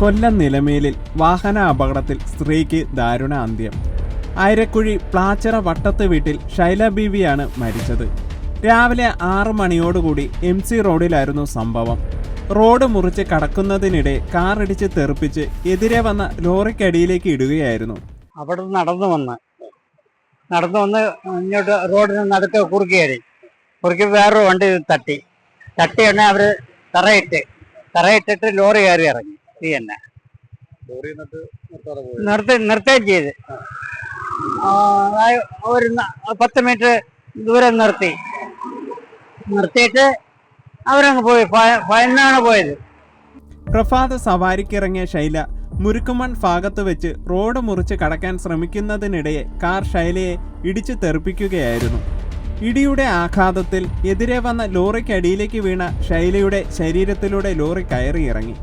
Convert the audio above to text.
കൊല്ലം നിലമേലിൽ വാഹന അപകടത്തിൽ സ്ത്രീക്ക് ദാരുണ അന്ത്യം. ആയിരക്കുഴി പ്ലാച്ചറ വട്ടത്ത് വീട്ടിൽ ശൈല ബീവിയാണ് മരിച്ചത്. രാവിലെ ആറു മണിയോടുകൂടി എം സി റോഡിലായിരുന്നു സംഭവം. റോഡ് മുറിച്ച് കടക്കുന്നതിനിടെ കാറിടിച്ച് തെറിപ്പിച്ച് എതിരെ വന്ന ലോറിക്കടിയിലേക്ക് ഇടുകയായിരുന്നു. അവിടെ നടന്നു വന്ന് നടന്നു വന്ന് ഇങ്ങോട്ട് റോഡിന് നടുക്ക് കുറുക്കിയായി കുറുക്കി വേറൊരു വണ്ടി തട്ടി. തട്ടി ഉടനെ അവർ തറയിട്ട് തറയിട്ടിട്ട് ലോറി കയറി ഇറങ്ങി. ഈ തന്നെ. നിർത്തി നിർത്തുകയും ചെയ്ത്. ഒരു പത്ത് മീറ്റർ ദൂരം നിർത്തി. നിർത്തിയിട്ട് അവരങ്ങ് പോയി. ഭയ- ഭയന്നാണ് പോയത്. പ്രഭാത സവാരിക്കിറങ്ങിയ ശൈല മുരുക്കുമൺ ഭാഗത്ത് വെച്ച് റോഡ് മുറിച്ച് കടക്കാൻ ശ്രമിക്കുന്നതിനിടെ കാർ ശൈലയെ ഇടിച്ചു തെറിപ്പിക്കുകയായിരുന്നു. ഇടിയുടെ ആഘാതത്തിൽ എതിരെ വന്ന ലോറിക്കടിയിലേക്ക് വീണ ശൈലയുടെ ശരീരത്തിലൂടെ ലോറി കയറിയിറങ്ങി